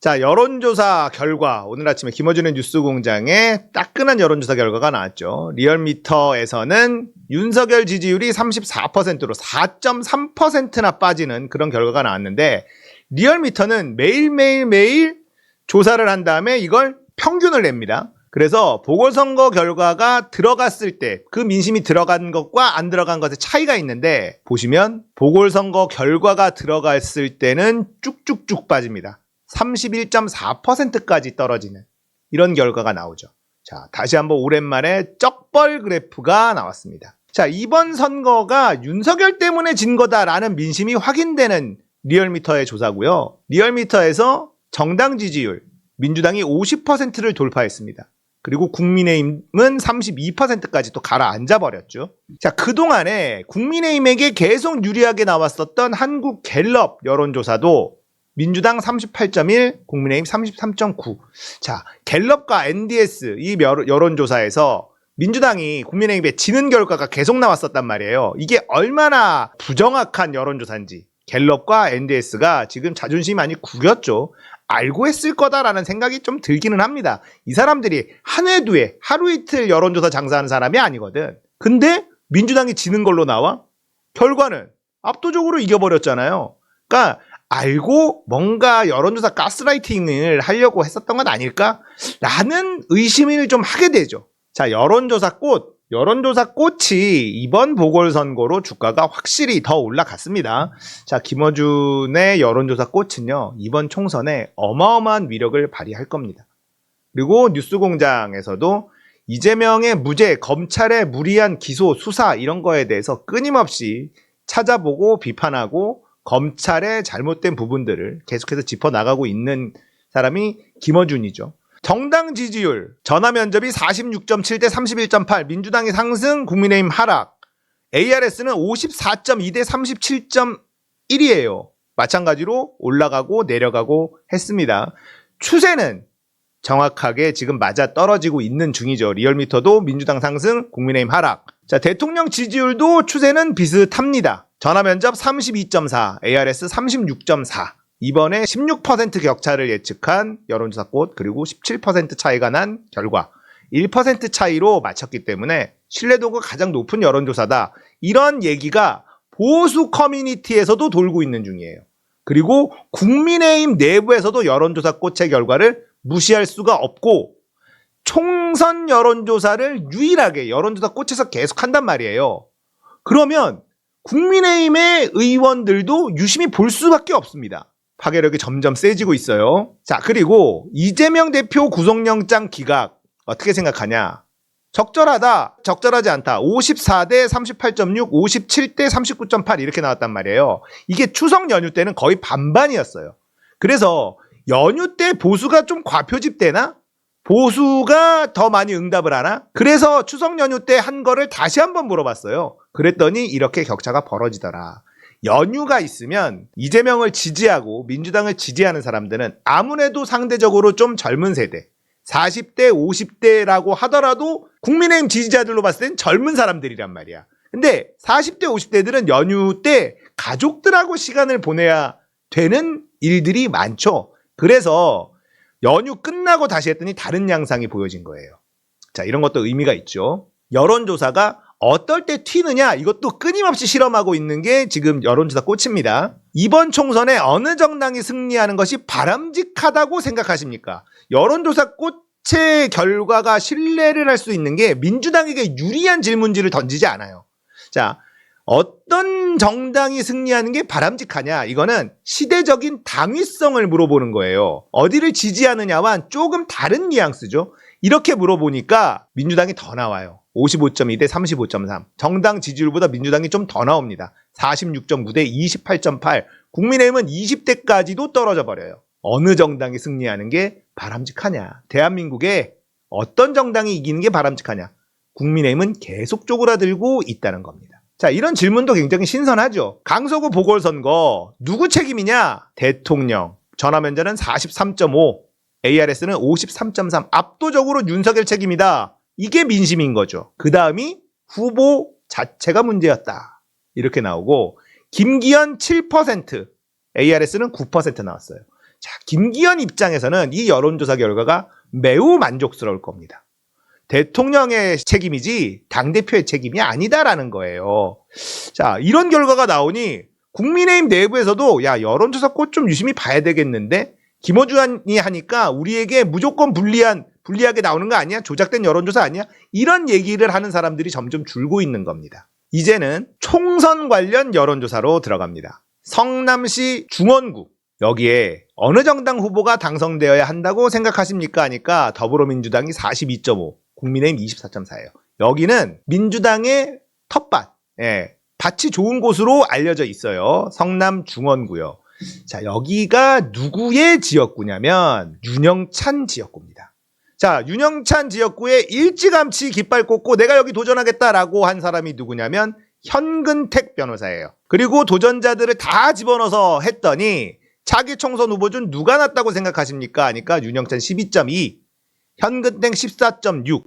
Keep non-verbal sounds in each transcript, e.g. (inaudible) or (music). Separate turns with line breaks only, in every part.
자, 여론조사 결과. 오늘 아침에 김어준의 뉴스공장에 따끈한 여론조사 결과가 나왔죠. 리얼미터에서는 윤석열 지지율이 34%로 4.3%나 빠지는 그런 결과가 나왔는데, 리얼미터는 매일매일 매일 조사를 한 다음에 이걸 평균을 냅니다. 그래서 보궐선거 결과가 들어갔을 때 그 민심이 들어간 것과 안 들어간 것의 차이가 있는데 보시면 보궐선거 결과가 들어갔을 때는 쭉쭉쭉 빠집니다. 31.4%까지 떨어지는 이런 결과가 나오죠. 자, 다시 한번 오랜만에 쩍벌 그래프가 나왔습니다. 자, 이번 선거가 윤석열 때문에 진 거다라는 민심이 확인되는 리얼미터의 조사고요. 리얼미터에서 정당 지지율 민주당이 50%를 돌파했습니다. 그리고 국민의힘은 32%까지 또 가라앉아 버렸죠. 자, 그동안에 국민의힘에게 계속 유리하게 나왔었던 한국 갤럽 여론조사도 민주당 38.1, 국민의힘 33.9. 자, 갤럽과 NDS 이 여- 여론조사에서 민주당이 국민의힘에 지는 결과가 계속 나왔었단 말이에요. 이게 얼마나 부정확한 여론조사인지 갤럽과 NDS가 지금 자존심이 많이 구겼죠. 알고 했을 거다라는 생각이 좀 들기는 합니다. 이 사람들이 한 해, 두 해, 하루 이틀 여론조사 장사하는 사람이 아니거든. 근데 민주당이 지는 걸로 나와? 결과는 압도적으로 이겨버렸잖아요. 그러니까 알고 뭔가 여론조사 가스라이팅을 하려고 했었던 건 아닐까? 라는 의심을 좀 하게 되죠. 자, 여론조사 꽃. 여론조사 꽃이 이번 보궐선거로 주가가 확실히 더 올라갔습니다. 자, 김어준의 여론조사 꽃은요, 이번 총선에 어마어마한 위력을 발휘할 겁니다. 그리고 뉴스공장에서도 이재명의 무죄, 검찰의 무리한 기소, 수사 이런 거에 대해서 끊임없이 찾아보고 비판하고 검찰의 잘못된 부분들을 계속해서 짚어 나가고 있는 사람이 김어준이죠. 정당 지지율, 전화 면접이 46.7 대 31.8, 민주당이 상승, 국민의힘 하락, ARS는 54.2 대 37.1이에요. 마찬가지로 올라가고 내려가고 했습니다. 추세는 정확하게 지금 맞아 떨어지고 있는 중이죠. 리얼미터도 민주당 상승, 국민의힘 하락. 자, 대통령 지지율도 추세는 비슷합니다. 전화 면접 32.4, ARS 36.4. 이번에 16% 격차를 예측한 여론조사 꽃 그리고 17% 차이가 난 결과 1% 차이로 맞췄기 때문에 신뢰도가 가장 높은 여론조사다. 이런 얘기가 보수 커뮤니티에서도 돌고 있는 중이에요. 그리고 국민의힘 내부에서도 여론조사 꽃의 결과를 무시할 수가 없고 총선 여론조사를 유일하게 여론조사 꽃에서 계속 한단 말이에요. 그러면 국민의힘의 의원들도 유심히 볼 수밖에 없습니다. 파괴력이 점점 세지고 있어요. 자, 그리고 이재명 대표 구속영장 기각 어떻게 생각하냐? 적절하다, 적절하지 않다. 54대 38.6, 57대 39.8 이렇게 나왔단 말이에요. 이게 추석 연휴 때는 거의 반반이었어요. 그래서 연휴 때 보수가 좀 과표집되나? 보수가 더 많이 응답을 하나? 그래서 추석 연휴 때 한 거를 다시 한번 물어봤어요. 그랬더니 이렇게 격차가 벌어지더라. 연휴가 있으면 이재명을 지지하고 민주당을 지지하는 사람들은 아무래도 상대적으로 좀 젊은 세대, 40대, 50대라고 하더라도 국민의힘 지지자들로 봤을 땐 젊은 사람들이란 말이야. 근데 40대, 50대들은 연휴 때 가족들하고 시간을 보내야 되는 일들이 많죠. 그래서 연휴 끝나고 다시 했더니 다른 양상이 보여진 거예요. 자, 이런 것도 의미가 있죠. 여론조사가 어떨 때 튀느냐 이것도 끊임없이 실험하고 있는 게 지금 여론조사 꽃입니다. 이번 총선에 어느 정당이 승리하는 것이 바람직하다고 생각하십니까? 여론조사 꽃의 결과가 신뢰를 할 수 있는 게 민주당에게 유리한 질문지를 던지지 않아요. 자, 어떤 정당이 승리하는 게 바람직하냐? 이거는 시대적인 당위성을 물어보는 거예요. 어디를 지지하느냐와 조금 다른 뉘앙스죠. 이렇게 물어보니까 민주당이 더 나와요. 55.2 대 35.3. 정당 지지율보다 민주당이 좀 더 나옵니다. 46.9 대 28.8. 국민의힘은 20대까지도 떨어져 버려요. 어느 정당이 승리하는 게 바람직하냐? 대한민국에 어떤 정당이 이기는 게 바람직하냐? 국민의힘은 계속 쪼그라들고 있다는 겁니다. 자, 이런 질문도 굉장히 신선하죠. 강서구 보궐선거 누구 책임이냐? 대통령. 전화면제는 43.5. ARS는 53.3. 압도적으로 윤석열 책임이다. 이게 민심인 거죠. 그 다음이 후보 자체가 문제였다. 이렇게 나오고, 김기현 7%, ARS는 9% 나왔어요. 자, 김기현 입장에서는 이 여론조사 결과가 매우 만족스러울 겁니다. 대통령의 책임이지 당대표의 책임이 아니다라는 거예요. 자, 이런 결과가 나오니 국민의힘 내부에서도 야, 여론조사 꽃 좀 유심히 봐야 되겠는데 김어준이 하니까 우리에게 무조건 불리한 불리하게 나오는 거 아니야? 조작된 여론조사 아니야? 이런 얘기를 하는 사람들이 점점 줄고 있는 겁니다. 이제는 총선 관련 여론조사로 들어갑니다. 성남시 중원구 여기에 어느 정당 후보가 당선되어야 한다고 생각하십니까? 하니까 더불어민주당이 42.5, 국민의힘 24.4예요. 여기는 민주당의 텃밭, 예, 밭이 좋은 곳으로 알려져 있어요. 성남 중원구요. 자, 여기가 누구의 지역구냐면 윤영찬 지역구입니다. 자, 윤영찬 지역구에 일찌감치 깃발 꽂고 내가 여기 도전하겠다라고 한 사람이 누구냐면 현근택 변호사예요. 그리고 도전자들을 다 집어넣어서 했더니 차기 총선 후보 중 누가 낫다고 생각하십니까? 하니까 윤영찬 12.2, 현근택 14.6.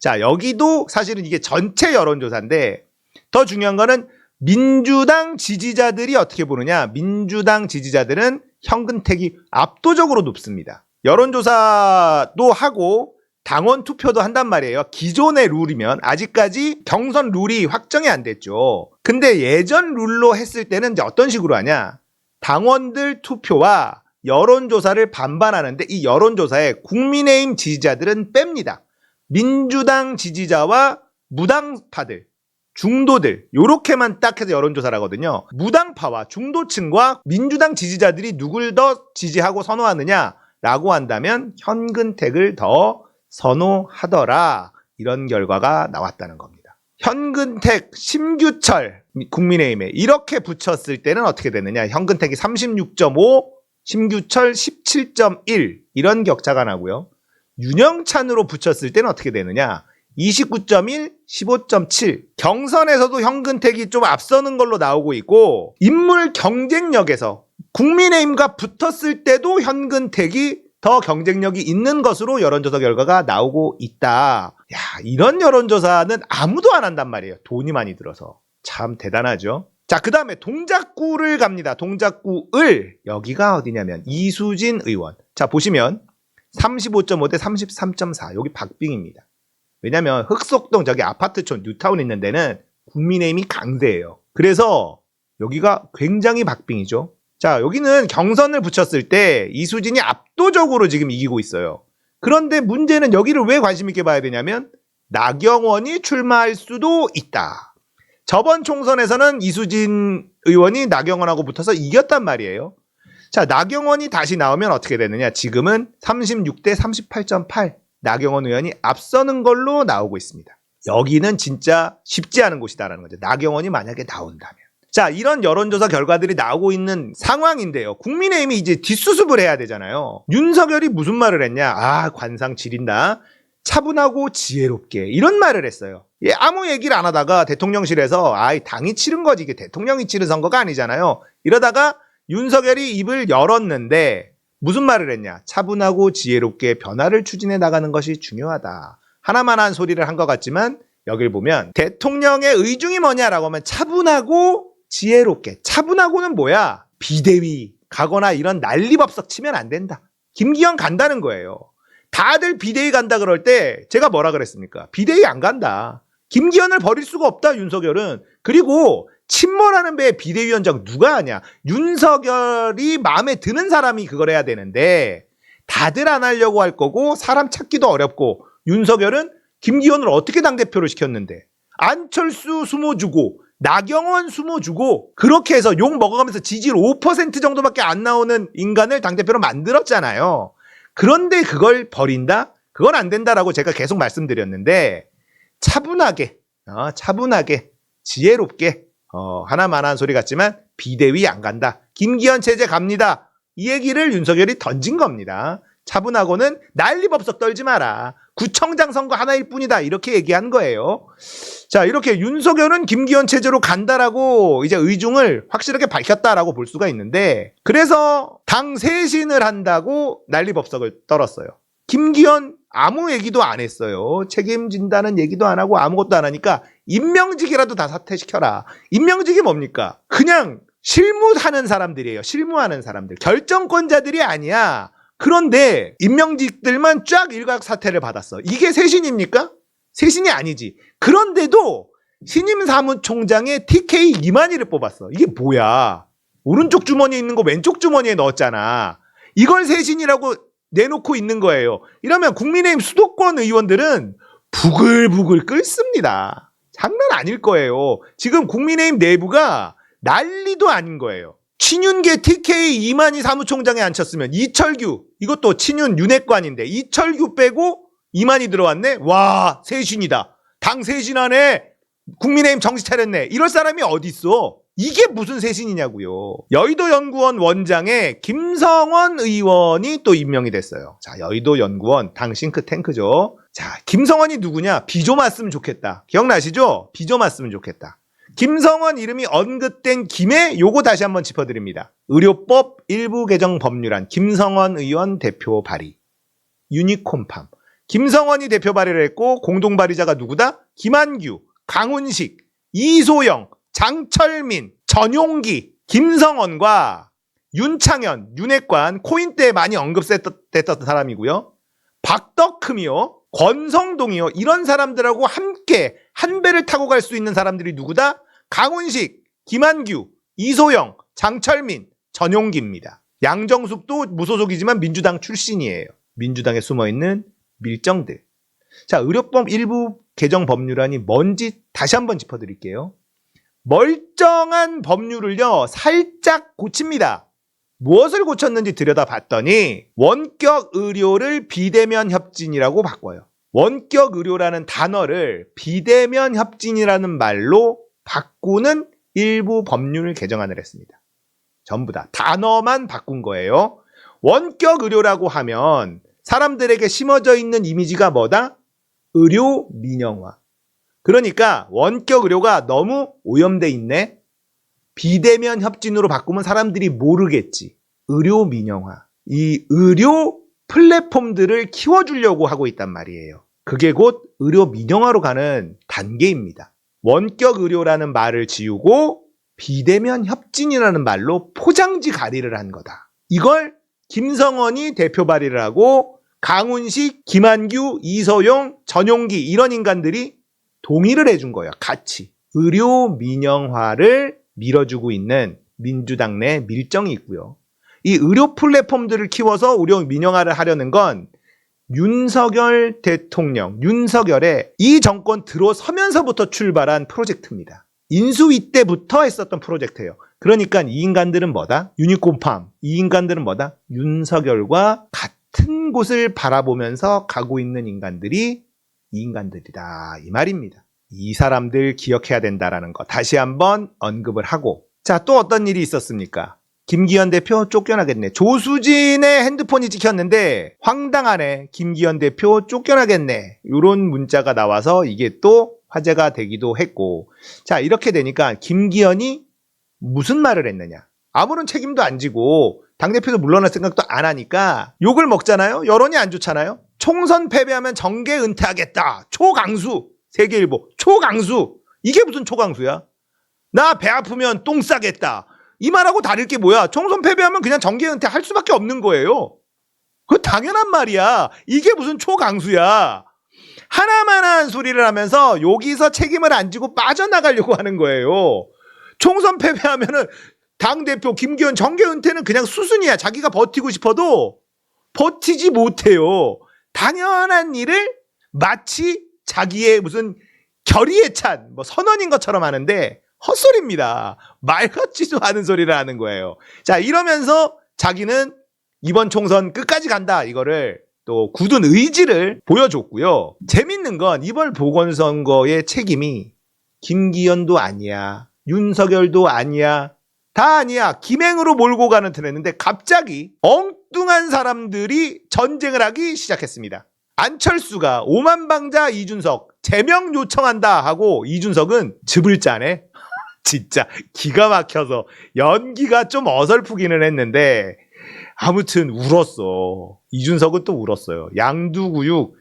자, 여기도 사실은 이게 전체 여론조사인데 더 중요한 거는 민주당 지지자들이 어떻게 보느냐? 민주당 지지자들은 현근택이 압도적으로 높습니다. 여론조사도 하고 당원 투표도 한단 말이에요. 기존의 룰이면 아직까지 경선 룰이 확정이 안 됐죠. 근데 예전 룰로 했을 때는 이제 어떤 식으로 하냐? 당원들 투표와 여론조사를 반반하는데 이 여론조사에 국민의힘 지지자들은 뺍니다. 민주당 지지자와 무당파들, 중도들 요렇게만 딱 해서 여론조사를 하거든요. 무당파와 중도층과 민주당 지지자들이 누굴 더 지지하고 선호하느냐라고 한다면 현근택을 더 선호하더라. 이런 결과가 나왔다는 겁니다. 현근택, 심규철 국민의힘에 이렇게 붙였을 때는 어떻게 되느냐? 현근택이 36.5, 심규철 17.1 이런 격차가 나고요. 윤영찬으로 붙였을 때는 어떻게 되느냐? 29.1, 15.7. 경선에서도 현근택이 좀 앞서는 걸로 나오고 있고, 인물 경쟁력에서 국민의힘과 붙었을 때도 현근택이 더 경쟁력이 있는 것으로 여론조사 결과가 나오고 있다. 야, 이런 여론조사는 아무도 안 한단 말이에요. 돈이 많이 들어서. 참 대단하죠? 자, 그 다음에 동작구를 갑니다. 동작구을. 여기가 어디냐면, 이수진 의원. 자, 보시면, 35.5 대 33.4. 여기 박빙입니다. 왜냐면 흑석동 저기 아파트촌 뉴타운 있는 데는 국민의힘이 강세예요. 그래서 여기가 굉장히 박빙이죠. 자, 여기는 경선을 붙였을 때 이수진이 압도적으로 지금 이기고 있어요. 그런데 문제는 여기를 왜 관심 있게 봐야 되냐면 나경원이 출마할 수도 있다. 저번 총선에서는 이수진 의원이 나경원하고 붙어서 이겼단 말이에요. 자, 나경원이 다시 나오면 어떻게 되느냐? 지금은 36대 38.8. 나경원 의원이 앞서는 걸로 나오고 있습니다. 여기는 진짜 쉽지 않은 곳이다라는 거죠. 나경원이 만약에 나온다면. 자, 이런 여론조사 결과들이 나오고 있는 상황인데요. 국민의힘이 이제 뒷수습을 해야 되잖아요. 윤석열이 무슨 말을 했냐? 아, 관상 지린다. 차분하고 지혜롭게. 이런 말을 했어요. 예, 아무 얘기를 안 하다가 대통령실에서 아이, 당이 치른 거지. 이게 대통령이 치른 선거가 아니잖아요. 이러다가 윤석열이 입을 열었는데 무슨 말을 했냐? 차분하고 지혜롭게 변화를 추진해 나가는 것이 중요하다. 하나만 한 소리를 한 것 같지만 여길 보면 대통령의 의중이 뭐냐라고 하면 차분하고 지혜롭게. 차분하고는 뭐야? 비대위 가거나 이런 난리법석 치면 안 된다. 김기현 간다는 거예요. 다들 비대위 간다 그럴 때 제가 뭐라 그랬습니까? 비대위 안 간다. 김기현을 버릴 수가 없다 윤석열은. 그리고 침몰하는 배에 비대위원장 누가 하냐? 윤석열이 마음에 드는 사람이 그걸 해야 되는데 다들 안 하려고 할 거고 사람 찾기도 어렵고 윤석열은 김기현을 어떻게 당대표를 시켰는데 안철수 숨어 주고 나경원 숨어 주고 그렇게 해서 욕 먹어가면서 지지율 5% 정도밖에 안 나오는 인간을 당대표로 만들었잖아요. 그런데 그걸 버린다? 그건 안 된다라고 제가 계속 말씀드렸는데 차분하게 어, 차분하게 지혜롭게 어, 하나만 한 소리 같지만 비대위 안 간다. 김기현 체제 갑니다. 이 얘기를 윤석열이 던진 겁니다. 차분하고는 난리법석 떨지 마라. 구청장 선거 하나일 뿐이다. 이렇게 얘기한 거예요. 자, 이렇게 윤석열은 김기현 체제로 간다라고 이제 의중을 확실하게 밝혔다라고 볼 수가 있는데, 그래서 당 쇄신을 한다고 난리법석을 떨었어요. 김기현 아무 얘기도 안 했어요. 책임진다는 얘기도 안 하고 아무것도 안 하니까 임명직이라도 다 사퇴시켜라. 임명직이 뭡니까? 그냥 실무하는 사람들이에요. 실무하는 사람들. 결정권자들이 아니야. 그런데 임명직들만 쫙 일각 사퇴를 받았어. 이게 쇄신입니까? 쇄신이 아니지. 그런데도 신임 사무총장에 TK 이만희를 뽑았어. 이게 뭐야? 오른쪽 주머니에 있는 거 왼쪽 주머니에 넣었잖아. 이걸 쇄신이라고 내놓고 있는 거예요. 이러면 국민의힘 수도권 의원들은 부글부글 끓습니다. 장난 아닐 거예요. 지금 국민의힘 내부가 난리도 아닌 거예요. 친윤계 TK 이만희 사무총장에 앉혔으면 이철규 이것도 친윤 윤핵관인데 이철규 빼고 이만희 들어왔네. 와 세신이다. 당 세신하네. 국민의힘 정신 차렸네. 이럴 사람이 어디 있어? 이게 무슨 세신이냐고요. 여의도 연구원 원장에 김성원 의원이 또 임명이 됐어요. 자, 여의도 연구원 당 싱크탱크죠. 자, 김성원이 누구냐? 비조 맞으면 좋겠다. 기억나시죠? 비조 맞으면 좋겠다. 김성원 이름이 언급된 김에 요거 다시 한번 짚어드립니다. 의료법 일부 개정 법률안 김성원 의원 대표 발의. 유니콘팜. 김성원이 대표 발의를 했고 공동 발의자가 누구다? 김한규, 강훈식, 이소영, 장철민, 전용기, 김성원과 윤창현, 윤핵관, 코인 때 많이 언급됐던 사람이고요. 박덕흠이요. 권성동이요. 이런 사람들하고 함께 한 배를 타고 갈 수 있는 사람들이 누구다? 강훈식, 김한규, 이소영, 장철민, 전용기입니다. 양정숙도 무소속이지만 민주당 출신이에요. 민주당에 숨어 있는 밀정들. 자, 의료법 일부 개정 법률안이 뭔지 다시 한번 짚어드릴게요. 멀쩡한 법률을요, 살짝 고칩니다. 무엇을 고쳤는지 들여다봤더니 원격 의료를 비대면 협진이라고 바꿔요. 원격 의료라는 단어를 비대면 협진이라는 말로 바꾸는 일부 법률 개정안을 했습니다. 전부 다 단어만 바꾼 거예요. 원격 의료라고 하면 사람들에게 심어져 있는 이미지가 뭐다? 의료 민영화. 그러니까 원격 의료가 너무 오염돼 있네. 비대면 협진으로 바꾸면 사람들이 모르겠지. 의료 민영화. 이 의료 플랫폼들을 키워주려고 하고 있단 말이에요. 그게 곧 의료 민영화로 가는 단계입니다. 원격 의료라는 말을 지우고 비대면 협진이라는 말로 포장지 가리를 한 거다. 이걸 김성원이 대표 발의를 하고 강훈식, 김한규, 이서용, 전용기 이런 인간들이 동의를 해준 거예요. 같이. 의료 민영화를 밀어주고 있는 민주당 내 밀정이 있고요. 이 의료 플랫폼들을 키워서 의료 민영화를 하려는 건 윤석열 대통령, 윤석열의 이 정권 들어서면서부터 출발한 프로젝트입니다. 인수위 때부터 했었던 프로젝트예요. 그러니까 이 인간들은 뭐다? 유니콘팜. 이 인간들은 뭐다? 윤석열과 같은 곳을 바라보면서 가고 있는 인간들이 이 인간들이다. 이 말입니다. 이 사람들 기억해야 된다라는 거 다시 한번 언급을 하고 자, 또 어떤 일이 있었습니까? 김기현 대표 쫓겨나겠네. 조수진의 핸드폰이 찍혔는데 황당하네. 김기현 대표 쫓겨나겠네. 이런 문자가 나와서 이게 또 화제가 되기도 했고 자, 이렇게 되니까 김기현이 무슨 말을 했느냐? 아무런 책임도 안 지고 당대표도 물러날 생각도 안 하니까 욕을 먹잖아요. 여론이 안 좋잖아요. 총선 패배하면 정계 은퇴하겠다. 초강수. 세계일보. 초강수. 이게 무슨 초강수야? 나 배 아프면 똥 싸겠다. 이 말하고 다를 게 뭐야? 총선 패배하면 그냥 정계 은퇴 할 수밖에 없는 거예요. 그 당연한 말이야. 이게 무슨 초강수야. 하나만 한 소리를 하면서 여기서 책임을 안 지고 빠져나가려고 하는 거예요. 총선 패배하면은 당대표 김기현 정계 은퇴는 그냥 수순이야. 자기가 버티고 싶어도 버티지 못해요. 당연한 일을 마치 자기의 무슨 결의에 찬 뭐 선언인 것처럼 하는데 헛소리입니다. 말 같지도 않은 소리를 하는 거예요. 자, 이러면서 자기는 이번 총선 끝까지 간다. 이거를 또 굳은 의지를 보여줬고요. 재밌는 건 이번 보건선거의 책임이 김기현도 아니야. 윤석열도 아니야. 다 아니야. 김행으로 몰고 가는 틀했는데 갑자기 엉뚱한 사람들이 전쟁을 하기 시작했습니다. 안철수가 오만방자 이준석 제명 요청한다 하고 이준석은 짜네. 진짜 기가 막혀서 연기가 좀 어설프기는 했는데 아무튼 울었어. 이준석은 또 울었어요. 양두구육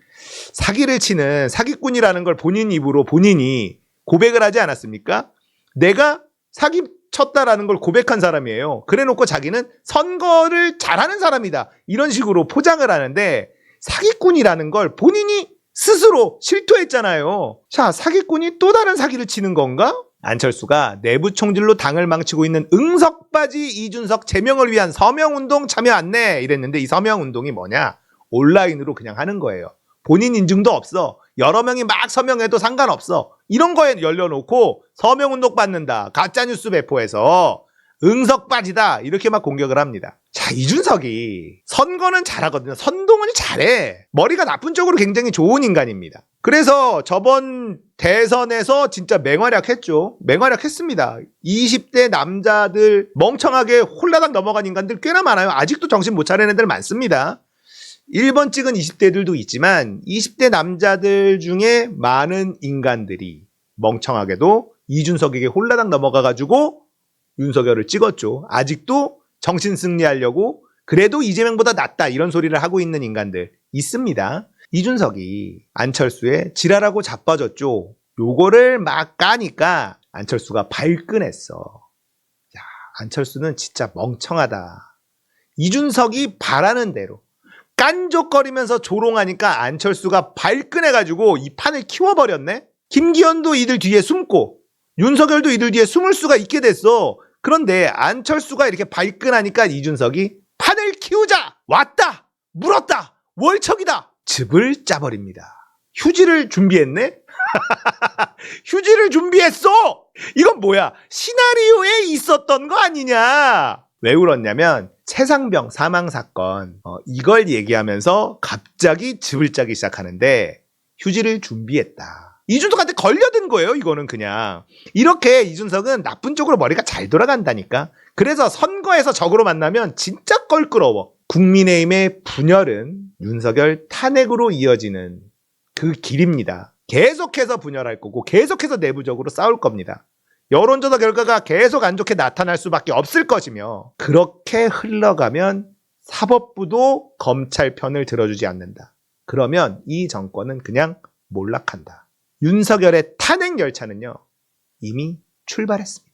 사기를 치는 사기꾼이라는 걸 본인 입으로 본인이 고백을 하지 않았습니까? 내가 사기 쳤다라는 걸 고백한 사람이에요. 그래 놓고 자기는 선거를 잘하는 사람이다. 이런 식으로 포장을 하는데 사기꾼이라는 걸 본인이 스스로 실토했잖아요. 자, 사기꾼이 또 다른 사기를 치는 건가? 안철수가 내부 총질로 당을 망치고 있는 응석바지 이준석 제명을 위한 서명운동 참여 안내 이랬는데 이 서명운동이 뭐냐? 온라인으로 그냥 하는 거예요. 본인 인증도 없어. 여러 명이 막 서명해도 상관없어. 이런 거에 열려놓고 서명운동 받는다. 가짜뉴스 배포해서 응석바지다. 이렇게 막 공격을 합니다. 자, 이준석이 선거는 잘하거든요. 선동은 잘해. 머리가 나쁜 쪽으로 굉장히 좋은 인간입니다. 그래서 저번 대선에서 진짜 맹활약 했죠. 맹활약 했습니다. 20대 남자들 멍청하게 홀라당 넘어간 인간들 꽤나 많아요. 아직도 정신 못 차리는 애들 많습니다. 1번 찍은 20대들도 있지만 20대 남자들 중에 많은 인간들이 멍청하게도 이준석에게 홀라당 넘어가가지고 윤석열을 찍었죠. 아직도 정신 승리하려고 그래도 이재명보다 낫다 이런 소리를 하고 있는 인간들 있습니다. 이준석이 안철수에 지랄하고 자빠졌죠. 요거를 막 까니까 안철수가 발끈했어. 야, 안철수는 진짜 멍청하다. 이준석이 바라는 대로 깐족거리면서 조롱하니까 안철수가 발끈해가지고 이 판을 키워버렸네? 김기현도 이들 뒤에 숨고 윤석열도 이들 뒤에 숨을 수가 있게 됐어. 그런데 안철수가 이렇게 발끈하니까 이준석이 판을 키우자! 왔다! 물었다! 월척이다! 즙을 짜버립니다. 휴지를 준비했네? (laughs) 휴지를 준비했어! 이건 뭐야? 시나리오에 있었던 거 아니냐? 왜 울었냐면 최상병 사망 사건 어, 이걸 얘기하면서 갑자기 즙을 짜기 시작하는데 휴지를 준비했다. 이준석한테 걸려든 거예요. 이거는 그냥 이렇게 이준석은 나쁜 쪽으로 머리가 잘 돌아간다니까. 그래서 선거에서 적으로 만나면 진짜 껄끄러워. 국민의힘의 분열은 윤석열 탄핵으로 이어지는 그 길입니다. 계속해서 분열할 거고 계속해서 내부적으로 싸울 겁니다. 여론조사 결과가 계속 안 좋게 나타날 수밖에 없을 것이며 그렇게 흘러가면 사법부도 검찰 편을 들어주지 않는다. 그러면 이 정권은 그냥 몰락한다. 윤석열의 탄핵 열차는요 이미 출발했습니다.